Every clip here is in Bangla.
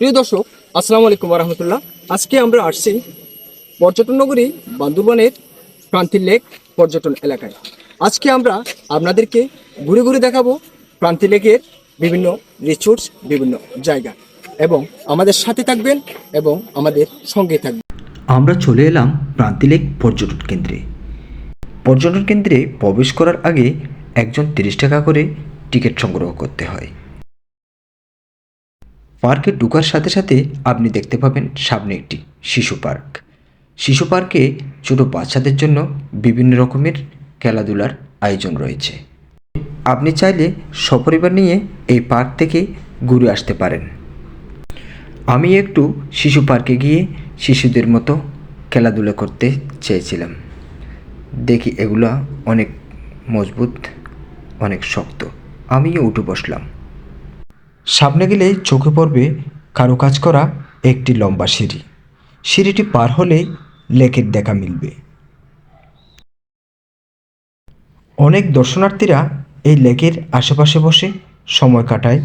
প্রিয় দর্শক, আসসালামু আলাইকুম রহমতুল্লাহ আজকে আমরা আসছি পর্যটন নগরী বান্দরবানের প্রান্তির লেক পর্যটন এলাকায়। আজকে আমরা আপনাদেরকে ঘুরে ঘুরে দেখাবো প্রান্তি লেকের বিভিন্ন রিসোর্স বিভিন্ন জায়গা এবং আমাদের সাথে থাকবেন এবং আমাদের সঙ্গে থাকবেন। আমরা চলে এলাম প্রান্তি লেক পর্যটন কেন্দ্রে। পর্যটন কেন্দ্রে প্রবেশ করার আগে একজন তিরিশ টাকা করে টিকিট সংগ্রহ করতে হয়। পার্কে ঢুকার সাথে সাথে আপনি দেখতে পাবেন সামনে একটি শিশু পার্ক। শিশু পার্কে ছোট বাচ্চাদের জন্য বিভিন্ন রকমের খেলাধুলার আয়োজন রয়েছে। আপনি চাইলে সপরিবার নিয়ে এই পার্ক থেকে ঘুরে আসতে পারেন। আমি একটু শিশু পার্কে গিয়ে শিশুদের মতো খেলাধুলা করতে চেয়েছিলাম। দেখি এগুলা অনেক মজবুত, অনেক শক্ত। আমিও উঠে বসলাম। সামনে গেলে চোখে পড়বে কারুকাজ করা একটি লম্বা সিঁড়ি। সিঁড়িটি পার হলে লেকের দেখা মিলবে। অনেক দর্শনার্থীরা এই লেকের আশেপাশে বসে সময় কাটায়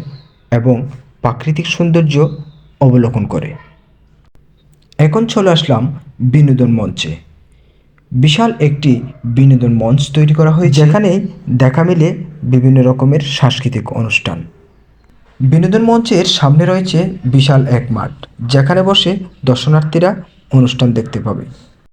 এবং প্রাকৃতিক সৌন্দর্য অবলোকন করে। এখন চলে আসলাম বিনোদন মঞ্চে। বিশাল একটি বিনোদন মঞ্চ তৈরি করা হয়েছে। যেখানে দেখা মিলে বিভিন্ন রকমের সাংস্কৃতিক অনুষ্ঠান। বিনোদন মঞ্চের সামনে রয়েছে বিশাল এক মাঠ যেখানে বসে দর্শনার্থীরা অনুষ্ঠান দেখতে পাবে।